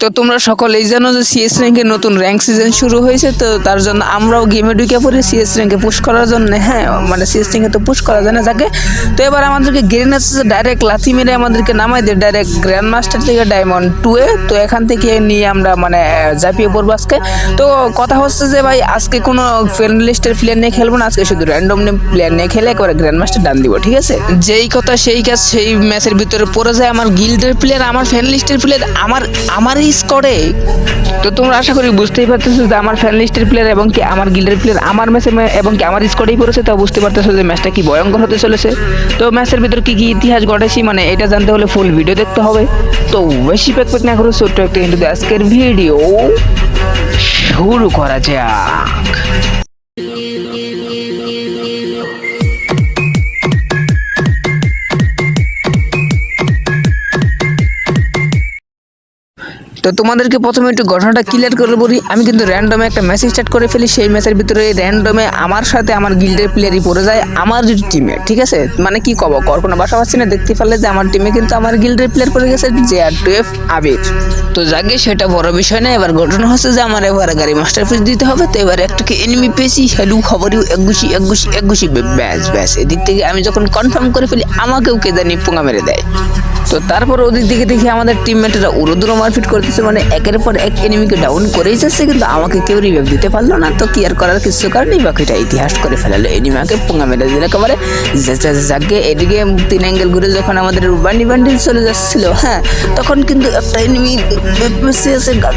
তো তোমরা সকলেই জানো যে সিএস র্যাঙ্কের নতুন র্যাঙ্ক সিজন শুরু হয়েছে, তো তার জন্য আমরাও গেমে ঢুকে পড়ি সিএস র্যাঙ্কে পুশ করার জন্য। হ্যাঁ মানে সিএস র্যাঙ্কে তো পুশ করা যায় না যাকে। তো এবার আমাদেরকে গ্রেন আসছে ডাইরেক্ট লাথি মেরে আমাদেরকে নামাই দেয় ডাইরেক্ট গ্র্যান্ড মাস্টার থেকে ডায়মন্ড টুয়ে তো এখান থেকে নিয়ে আমরা মানে ঝাঁপিয়ে পড়ব আজকে। তো কথা হচ্ছে যে ভাই, আজকে কোনো ফ্রেন্ড লিস্টের প্লেয়ার নিয়ে খেলব না, আজকে শুধু র্যান্ডম প্লেয়ার নিয়ে খেলে একবারে গ্র্যান্ড মাস্টার ডান দিব, ঠিক আছে? যেই কথা সেই কাজ সেই ম্যাচের ভিতরে পড়ে যায়। আমার গিল্ডের প্লেয়ার আমার ফ্যান লিস্টের প্লেয়ার আমার, আমারই স্কোরে তো তোমরা আশা করি বুঝতেই পারতেছো যে আমার ফ্যান লিস্টের প্লেয়ার এবং কি আমার গিল্ডের প্লেয়ার আমার ম্যাচে এবং কি আমার স্কোয়াডেই পড়েছে, তাও বুঝতে পারতেছো যে ম্যাচটা কি ভয়ঙ্কর হতে চলেছে। তো ম্যাচের ভিতর কী কী ইতিহাস ঘটেছি মানে এটা জানতে হলে ফুল ভিডিও দেখতে হবে। তো বেশি প্যাক প্যাক না করে ছোট্ট একটা কিন্তু আজকের ভিডিও শুরু করা যাক। তো তোমাদেরকে প্রথমে একটু ঘটনাটা ক্লিয়ার করে বলি। আমি কিন্তু র্যান্ডমে একটা ম্যাচ স্টার্ট করে ফেলি, সেই ম্যাচের ভিতরে র্যান্ডমে আমার সাথে আমার গিল্ডের প্লেয়ারই পড়ে যায়, আমার যে টিমে ঠিক আছে? মানে কি কব, কর কোনো বাসা পাচ্ছি না, দেখতে পারলে যে আমার টিমে কিন্তু আমার গিল্ডের প্লেয়ার পড়ে গেছে যে আর টুয়েফ আবির। তো যাকে সেটা বড় বিষয় না, এবার ঘটনা হচ্ছে যে আমার এবার গাড়ি মাস্টার ফিস দিতে হবে, তো এবার একটাকে এনিমি পেয়েছি হ্যালু খবরই একুশি একুশি একুশি, ব্যাস ব্যাস। এদিক থেকে আমি যখন কনফার্ম করে ফেলি, আমাকেও কে জানি পোঙা মেরে দেয়। তো তারপর ওদিক দিকে দেখি আমাদের টিমমেটরা উড়োদুরো মারপিট করতেছে মানে একের পর এক এনিমিকে ডাউন করেই যাচ্ছে, কিন্তু আমাকে কেউ রিভাইভ দিতে পারল না। তো কি আর করার কিছু কারণেই বাকিটা ইতিহাস করে ফেলালো। এনিমাকে পোঙা মেরে দিল একেবারে। যাকে এদিকে তিন অ্যাঙ্গেল ঘুরে যখন আমাদের বান্ডি বান্ডিল চলে যাচ্ছিল হ্যাঁ তখন কিন্তু একটা এনিমি বেশি আছে, গা,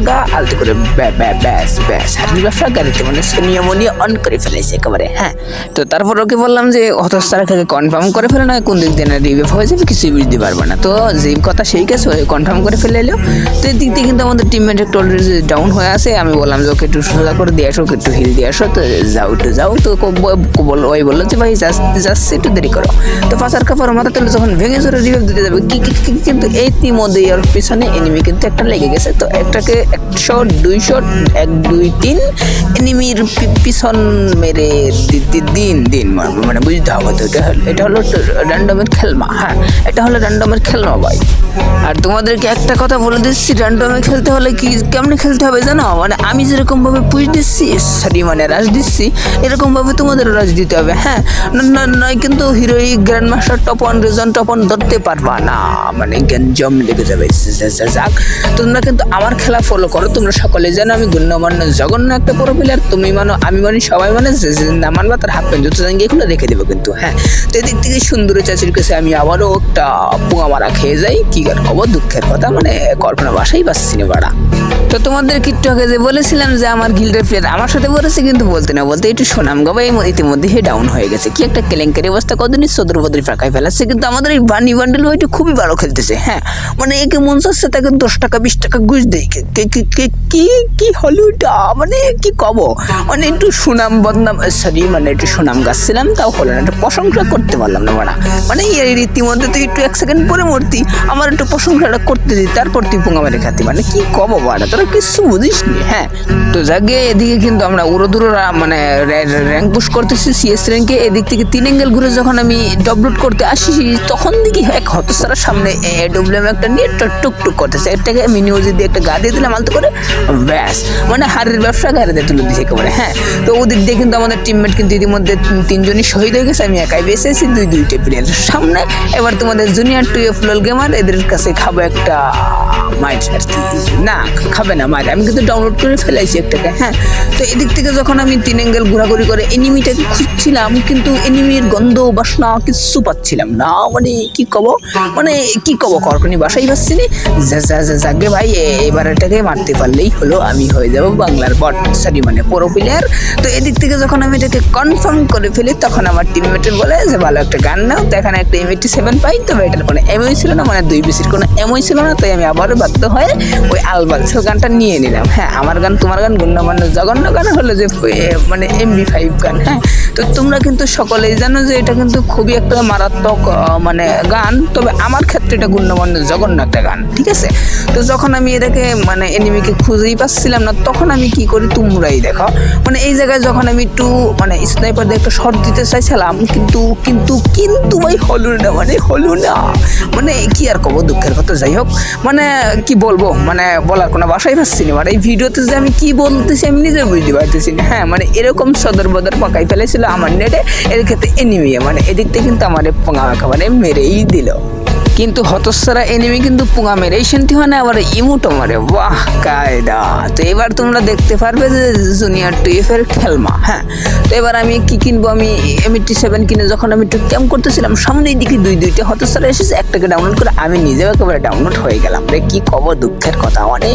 গা- আলতো করে ব্যা- ব্যা- ব্যাস ব্যাস হারির ব্যবসা গাড়িতে মানে সোনিয়া মনিয়া অন করে ফেলেছে একেবারে হ্যাঁ। তো তারপর ওকে বললাম যে হতস্তারাকে কনফার্ম করে ফেলে, না কোন দিক দিয়ে রিভিউ হয়ে যাবে, কিছুই বুঝতে পারবে না। তো যেই কথা সেই হয়ে কনফার্ম করে ফেলে এলো। তো এই দিক দিয়ে কিন্তু আমাদের টিমমেট একটু অলরেডি ডাউন হয়ে আছে। আমি বললাম যে, ওকে একটু সোজা করে দিয়ে আসো একটু হিল দিয়ে আসো। তো যাও, একটু যাও। তো বল ওই বলল যে, ভাই যাচ্ছে একটু দেরি করো। তো পাশার কাপড় মাথা তুলে যখন ভেঙে চলে রিভিউ দিতে যাবে কিন্তু ইতিমধ্যে ওর পিছনে এনিমি কিন্তু একটা লেগে গেছে। তো একটাকে একশো দুইশো এক, দুই, তিন এনিমির পিছন মেরে দিন দিন মানে বুঝতে হবে তো, এটা হলো এটা হলো র্যান্ডমের খেলমা হ্যাঁ এটা হলো র্যান্ডমের খেলমা ভাই। আর তোমাদেরকে একটা কথা বলে দিচ্ছি র্যান্ডমে খেলতে হলে কি, কেমনে খেলতে হবে জানো? মানে আমি যেরকম ভাবে পুষ দিচ্ছি সরি মানে রাজ দিচ্ছি এরকম ভাবে তোমাদের রাজ দিতে হবে হ্যাঁ? না- নয় কিন্তু হিরোই গ্র্যান্ড মাস্টার টপন রেজন টপন ধরতে পারবা না। মানে জম লেগে যাবে যাক। তোমরা কিন্তু আমার খেলা ফলো করো, তোমরা সকলে জানো আমি গণ্যমান্য জঘন্য একটা বড় প্লেয়ার তুমি মানো, আমি মানি, সবাই মানে না মানবা, তার হাফ প্যান্ট, জুতো জাঙ্গিয়ে এগুলো রেখে দেবো কিন্তু হ্যাঁ? তো এদিক থেকে সুন্দর চাচির কাছে আমি আবারও একটা পোঙা মারা খেয়ে যাই কি আর খবর দুঃখের কথা মানে কল্পনা বাসাই বা সিনেমাটা। তো তোমাদের একটু যে বলেছিলাম যে আমার গিল্ডের প্লেয়ার আমার সাথে বলেছে, কিন্তু বলতে না, বলতে একটু সোনাম গাবা এই ইতিমধ্যে ডাউন হয়ে গেছে। কি একটা কেলেঙ্কারি অবস্থা কতদিনই সদর বদরি ফাঁকায় ফেলাচ্ছে। কিন্তু আমাদের এই বানি বান্ডেল ওইটা খুবই ভালো খেলতেছে হ্যাঁ। মানে একে মন চাচ্ছে তাকে দশ টাকা, বিশ টাকা ঘুষ দেয় কে- কে- হলো এটা মানে কি কব? মানে একটু সুনাম বদনাম সরি মানে একটু সুনাম গাচ্ছিলাম, তাও হলো না। একটু প্রশংসা করতে পারলাম না, মারা। মানে এর রীতিমধ্যে তুই একটু এক সেকেন্ড পরে মূর্তি, আমার একটু প্রশংসাটা করতে দিই, তারপর তুই পোঙা মেরে খাতি। মানে কি কব বাড়া তোরা কিছু বুঝিস নি হ্যাঁ। তো যাকে এদিকে কিন্তু আমরা উড়ো উড়োদুরোরা মানে র্যাঙ্ক পুশ করতেছি সিএস র্যাঙ্কে এদিক থেকে তিন অ্যাঙ্গেল ঘুরে যখন আমি ডবলুট করতে আসি, তখন দেখি এক হতসারার সামনে ডব্লিউএম একটা নিয়ে টুক টুক টুক করতেছে। একটাকে আমি নিউজে দিয়ে একটা গা দিয়ে দিলাম, আলতো করে, ব্যাস। মানে হাড়ের ব্যবসা গাড়িতে তুলে দিয়েছে একেবারে হ্যাঁ। তো ওদিক দিয়ে কিন্তু আমাদের টিমমেট কিন্তু ইতিমধ্যে তিনজনই শহীদ হয়ে গেছে, আমি একাই বেঁচে আছি, দুই দুইটা প্লেয়ারের সামনে এবার তোমাদের জুনিয়র টু এফ গেমার এদের কাছে খাব একটা মাইট আর। না, খাবে না মাইট আমি কিন্তু ডাউনলোড করে ফেলাইছি একটাকে হ্যাঁ? তো এদিক থেকে যখন আমি তিন অ্যাঙ্গেল ঘোরাঘুরি করে এনিমিটাকে খুঁজছিলাম, কিন্তু এনিমির গন্ধ, বাসনা কিছু পাচ্ছিলাম না। মানে কি কব? মানে কি কব? করকনি বাসাই পাচ্ছি নি। যা- যা- যা- যাকে ভাই এবার এটাকে মারতে পারলেই হলো, আমি হয়ে যাব বাংলার বট সরি মানে পুরো প্লেয়ার তো এদিক থেকে যখন আমি এটাকে কনফার্ম করে ফেলি, তখন আমার টিমমেটের বলে যে, ভালো একটা গান নাও। তো এখানে একটা এমএটি সেভেন পাই, তবে এটার কোনো এমওই ছিল না মানে দুই বিসির কোনো এমওই ছিল না, তাই আমি আবারও বাধ্য হয়ে ওই আলবালসের গানটা নিয়ে নিলাম। হ্যাঁ আমার গান, তোমার গান, গণ্যমান্য জঘন্য গান হলো যে মানে এমবি ফাইভ গান হ্যাঁ? তো তোমরা কিন্তু সকলেই জানো যে এটা কিন্তু খুবই একটা মারাত্মক মানে গান। তবে আমার ক্ষেত্রে এটা গুণ্যমান্য জঘন্য একটা গান, ঠিক আছে? তো যখন আমি এটাকে মানে এনিমিকে খুঁজেই পাচ্ছিলাম না, তখন আমি কি করি, তোমরাই দেখো। মানে এই জায়গায় যখন আমি একটু মানে স্নাইপার দিয়ে একটা শট দিতে চাইছিলাম, কিন্তু কিন্তু কিন্তু ভাই, হলো না মানে হলো না। মানে কি আর কব, দুঃখের কথা, যাই হোক। মানে কি বলব মানে বলার কোনো বাসাই পাচ্ছি না। মানে এই ভিডিওতে যে আমি কি বলতেছি, আমি নিজে বুঝতে পারতেছি না। হ্যাঁ মানে এরকম সদর বদর পাকাই ফেলেছিল আমার নেটে এর ক্ষেত্রে এনিমিয়া মানে এদিক থেকে কিন্তু আমার পোঙা মানে মেরেই দিল। কিন্তু হতসারা এনিমি কিন্তু পুঙা মেরেই শান্তি হয় না, আবার ইমোটো মারে। বাহ, কায়দা। তো এবার তোমরা দেখতে পারবে যে জুনিয়র এর খেলমা হ্যাঁ? তো এবার আমি কি কিনবো? আমি এম এমটি সেভেন কিনে যখন আমি একটু ক্যাম্প করতেছিলাম সামনেই দিকে দুই, দুইটা হতসারা এসেছে, একটাকে ডাউনলোড করে আমি নিজেও একেবারে ডাউনলোড হয়ে গেলাম। রে, কি কব দুঃখের কথা। মানে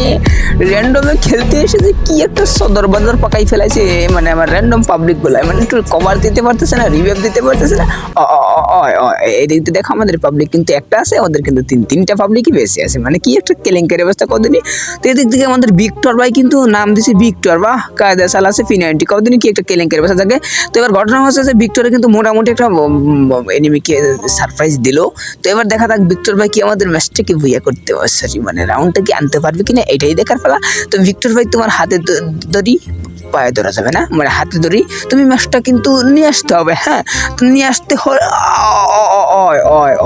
র্যান্ডমে খেলতে এসেছে, কি একটা সদর বদর পাকাই ফেলাইছে মানে আমার র্যান্ডম পাবলিকগুলো মানে একটু কভার দিতে পারতেছে না রিভিউ দিতে পারতেছে না। এদিক দিয়ে দেখো, আমাদের পাবলিক কিন্তু একটা আছে ওদের কিন্তু তিন, তিনটা পাবলিকই বেশি আছে। মানে কি একটা কেলেঙ্কারি অবস্থা কদিনই তো এদিক থেকে আমাদের ভিক্টর ভাই কিন্তু নাম দিছে ভিক্টর বা কায়দা সাল আছে ফিনাইনটি কদিনই কি একটা কেলেঙ্কারি অবস্থা থাকে? তো এবার ঘটনা হচ্ছে যে ভিক্টরে কিন্তু মোটামুটি একটা এনিমিকে সারপ্রাইজ দিল। তো এবার দেখা যাক ভিক্টর ভাই কি আমাদের ম্যাচটাকে ভুইয়া করতে সরি মানে রাউন্ডটা কি আনতে পারবে কিনা? এটাই দেখার ফেলা তো ভিক্টর ভাই, তোমার হাতে দড়ি? পায়ে ধরা যাবে না? মানে হাতে ধরি, তুমি ম্যাচটা কিন্তু নিয়ে আসতে হবে হ্যাঁ? নিয়ে আসতে হলে,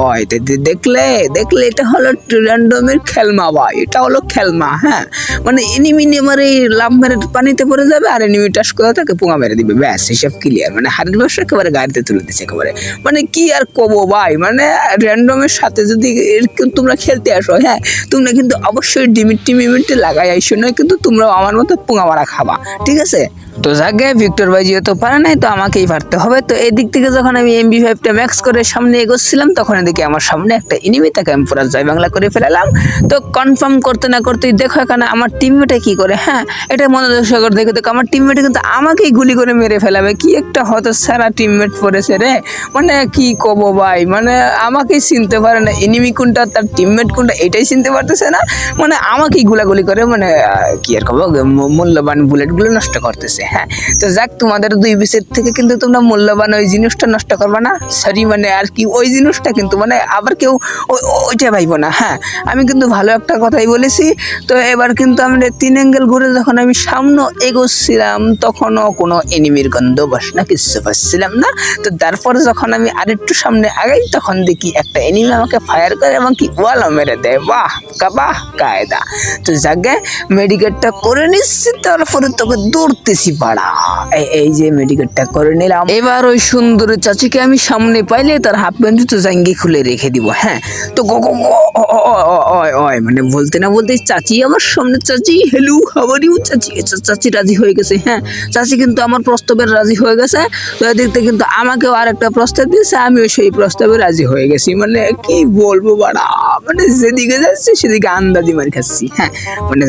অয় দেখলে দেখলে এটা হলো র্যান্ডমের খেলমা ভাই, এটা হলো খেলমা হ্যাঁ? মানে এনিমি আমার এই লাভ মেরে পানিতে পড়ে যাবে আর এনিমি টাস করে তাকে পোঙা মেরে দিবে, ব্যাস, হিসাব ক্লিয়ার মানে হারের ব্যবসা একেবারে গাড়িতে তুলে দিচ্ছে একেবারে। মানে কি আর কবো ভাই মানে র্যান্ডমের সাথে যদি তোমরা খেলতে আসো হ্যাঁ? তোমরা কিন্তু অবশ্যই ডিমিটি মিমিটি লাগাই আইসো না কিন্তু তোমরা আমার মতো পোঙা মারা খাবা, ঠিক আছে? É. তো যাকে ভিক্টর ভাই যেহেতু পারে নাই, তো আমাকেই পারতে হবে। তো এই দিক থেকে যখন আমি এমবি ফাইভটা ম্যাক্স করে সামনে এগোচ্ছিলাম, তখন এদিকে আমার সামনে একটা ইনিমি তাকে আমি পুরো জয় বাংলা করে ফেলালাম। তো কনফার্ম করতে না করতেই দেখো এখানে আমার টিমমেটে কি করে হ্যাঁ এটা মনোযোগ সহকারে দেখে দেখো, আমার টিমমেটে কিন্তু আমাকেই গুলি করে মেরে ফেলাবে। কি একটা হত সারা টিমমেট পড়েছে রে। মানে কি কব ভাই মানে আমাকেই চিনতে পারে না এনিমি কোনটা, তার টিমমেট কোনটা, এটাই চিনতে পারতেছে না। মানে আমাকেই গুলাগুলি করে মানে কি আর কব মূল্যবান বুলেটগুলো নষ্ট করতেছে। হ্যাঁ তো যাক, তোমাদের দুই বিশের থেকে কিন্তু তোমরা মূল্যবান ওই জিনিসটা নষ্ট করবে না। সরি মানে আর কি, ওই জিনিসটা কিন্তু মানে আবার কেউ ওই- ওইটা ভাইবো না হ্যাঁ। আমি কিন্তু ভালো একটা কথাই বলেছি, তো এবার কিন্তু আমরা তিন অ্যাঙ্গেল ঘুরে যখন আমি সামনে এগোচ্ছিলাম, তখনও কোনো এনিমির গন্ধ বাসনা কিছু পাচ্ছিলাম না। তো তারপরে যখন আমি আরেকটু সামনে আগাই, তখন দেখি একটা এনিমি আমাকে ফায়ার করে এবং কি ওয়ালও মেরে দেয়। বাহ, কা বাহ, কায়দা। তো জাগে মেডিকেটটা করে নিচ্ছি, তারপরে তোকে দৌড়তেছি এই এই যে মেডিকেটটা করে নিলাম। এবার ওই সুন্দর চাচিকে আমি সামনে পাইলে তার হাফ প্যান্ট জুতো জাঙ্গি খুলে রেখে দিব হ্যাঁ? তো অয় মানে বলতে না বলতে চাচি আমার সামনে, চাচি হেলু ইউ চাচি চাচি রাজি হয়ে গেছে হ্যাঁ। চাচি কিন্তু আমার প্রস্তাবে রাজি হয়ে গেছে। তো থেকে কিন্তু আমাকেও আর একটা প্রস্তাব দিয়েছে, আমিও সেই প্রস্তাবে রাজি হয়ে গেছি। মানে কি বলব বাড়া মানে যেদিকে যাচ্ছে সেদিকে আন্দাজি মার খাচ্ছি হ্যাঁ। মানে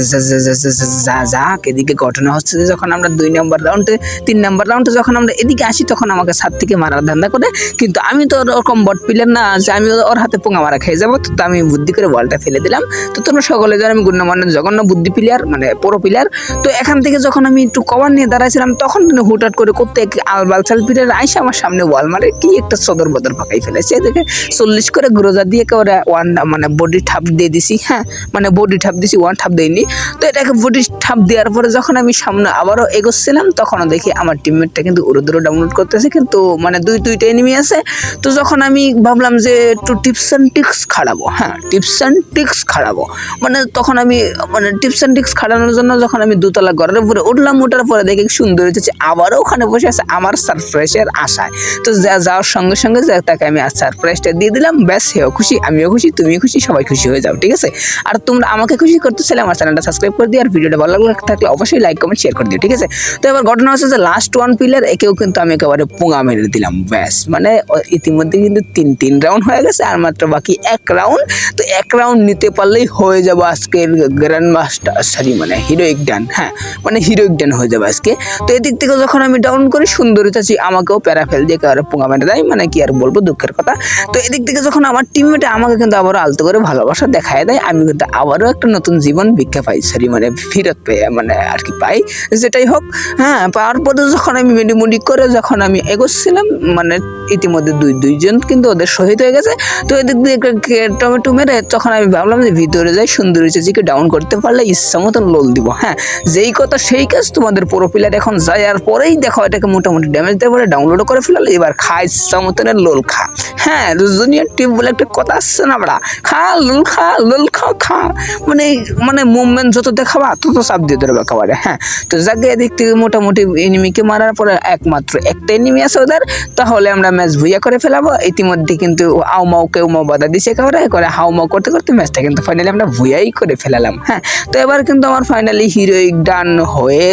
যা- যাক এদিকে ঘটনা হচ্ছে যে যখন আমরা দুই নম্বর রাউন্ডে তিন নম্বর রাউন্ডে যখন আমরা এদিকে আসি, তখন আমাকে ছাদ থেকে মারার ধান্দা করে, কিন্তু আমি তো ওরকম বট প্লেয়ার না যে আমি ওর হাতে পোঙা মারা খেয়ে যাব, তো আমি বুদ্ধি করে বলটা ফেলে দিলাম। তো তোমরা সকলে জানো আমি গুণমান্য জঘন্য বুদ্ধি প্লেয়ার মানে পুরো প্লেয়ার তো এখান থেকে যখন আমি একটু কভার নিয়ে দাঁড়াইছিলাম, তখন কিন্তু হুটহাট করে করতে আলবাল চাল পিঠের আইসে আমার সামনে ওয়াল মারে। কি একটা সদর বদর পাকাই ফেলেছে এদিকে চল্লিশ করে গ্রোজা দিয়ে একেবারে ওয়ান মানে বডি ঠাপ দিয়ে দিছি হ্যাঁ মানে বডি ঠাপ দিছি ওয়ান ঠাপ দেয়নি তো এটাকে বডি ঠাপ দেওয়ার পরে যখন আমি সামনে আবারও এগোচ্ছিলাম, তখনও দেখি আমার টিমমেটটা কিন্তু উড়ো ডাউনলোড করতেছে, কিন্তু মানে দুই দুইটা এনিমি আছে। তো যখন আমি ভাবলাম যে একটু টিপস অ্যান্ড টিক্স খাড়াবো হ্যাঁ টিপস অ্যান্ড টিক্স খাড়াবো মানে তখন আমি মানে টিপস অ্যান্ড টিক্স খাড়ানোর জন্য যখন আমি দুতলা ঘরের উপরে উঠলাম ওঠার পরে দেখি সুন্দর হচ্ছে আবারও ওখানে বসে আছে আমার সারপ্রাইজের আশায়। তো যা, যাওয়ার সঙ্গে সঙ্গে তাকে আমি আর সারপ্রাইজটা দিয়ে দিলাম, ব্যাস হেও খুশি, আমিও খুশি, তুমিও খুশি, সবাই খুশি হয়ে যাও, ঠিক আছে? আর তোমরা আমাকে খুশি করতে চাইলে আমার চ্যানেলটা সাবস্ক্রাইব করে দিও, আর ভিডিওটা ভালো লাগলে থাকলে অবশ্যই লাইক কমেন্ট শেয়ার করে দিও, ঠিক আছে? তো এবার ঘটনা হচ্ছে যে লাস্ট ওয়ান পিলার একেও কিন্তু আমি একেবারে পোঙা মেরে দিলাম, ব্যাস। মানে ইতিমধ্যে কিন্তু তিন তিন রাউন্ড হয়ে গেছে, আর মাত্র বাকি এক রাউন্ড তো এক রাউন্ড নিতে পারলেই হয়ে যাব আজকের গ্র্যান্ড মাস্টার সরি মানে হিরোইক ডান হ্যাঁ মানে হিরোইক ডান হয়ে যাবে আজকে। তো এদিক থেকে যখন আমি ডাউন করি, সুন্দরী চাচি আমাকেও প্যারা ফেল দিয়ে একেবারে পোঙা মেরে দেয় মানে কি আর বলব, দুঃখের কথা। তো এদিক থেকে যখন আমার টিমমেটে আমাকে কিন্তু আবারও আলতো করে ভালোবাসা দেখায় দেয়, আমি কিন্তু আবারও একটা নতুন জীবন ভিক্ষা পাই সরি মানে ফিরত পেয়ে মানে আর কি পাই, যেটাই হোক হ্যাঁ তারপরে যখন আমি মেডিমুডি করে যখন আমি এগোচ্ছিলাম মানে ইতিমধ্যে দুই, দুইজন কিন্তু ওদের শহীদ হয়ে গেছে। তো এদিক দিয়ে টমেটো মেরে তখন আমি ভাবলাম যে ভিতরে যাই সুন্দরী চেঁচিকে ডাউন করতে পারলে ইচ্ছা মতন লোল দিব। হ্যাঁ যেই কথা সেই কাজ তোমাদের প্রোপিলার এখন যায় আর পরেই দেখো এটাকে মোটামুটি ড্যামেজ দেওয়ার পরে ডাউনলোড করে ফেলালে এবার খা, ইচ্ছা মতনের লোল খা। হ্যাঁ জুনিয়র টিম বলে একটা কথা আসছে না আমরা খা লোল খা লোল খা খা। মানে মানে মুভমেন্ট যত দেখাবা তত চাপ দিয়ে ধরবে একেবারে। হ্যাঁ তো যাকে, এদিক থেকে মোটামুটি এনিমিকে মারার পরে একমাত্র একটা এনিমি আছে ওদের। তাহলে আমরা ম্যাচ ভুইয়া করে ফেলাবো। ইতিমধ্যে কিন্তু আও মাও কেউ মাও বাধা দিছে একেবারে। করে হাও মাও করতে করতে ম্যাচটা কিন্তু ফাইনালি আমরা ভুয়াই করে ফেলালাম হ্যাঁ? তো এবার কিন্তু আমার ফাইনালি হিরোইক ডান হয়ে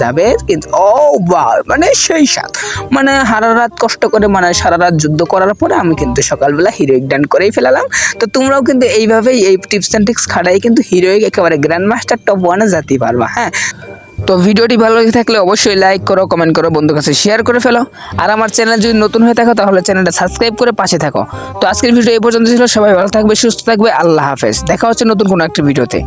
যাবে কিন্তু ও বা মানে সেই সাত। মানে সারা রাত কষ্ট করে মানে সারা রাত যুদ্ধ করার পরে আমি কিন্তু সকালবেলা হিরোইক ডান করেই ফেলালাম। তো তোমরাও কিন্তু এইভাবেই এই টিপস অ্যান্ড ট্রিক্স খাটাই কিন্তু হিরোইক একেবারে গ্র্যান্ড মাস্টার টপ ওয়ানে যেতে পারবা হ্যাঁ? তো ভিডিওটি ভালো লেগে থাকলে অবশ্যই লাইক করো কমেন্ট করো, বন্ধুর কাছে শেয়ার করে ফেলো। আর আমার চ্যানেল যদি নতুন হয়ে থাকো, তাহলে চ্যানেলটা সাবস্ক্রাইব করে পাশে থাকো। তো আজকের ভিডিও এই পর্যন্ত ছিল, সবাই ভালো থাকবে, সুস্থ থাকবে, আল্লাহ হাফেজ। দেখা হচ্ছে নতুন কোনো একটি ভিডিওতে।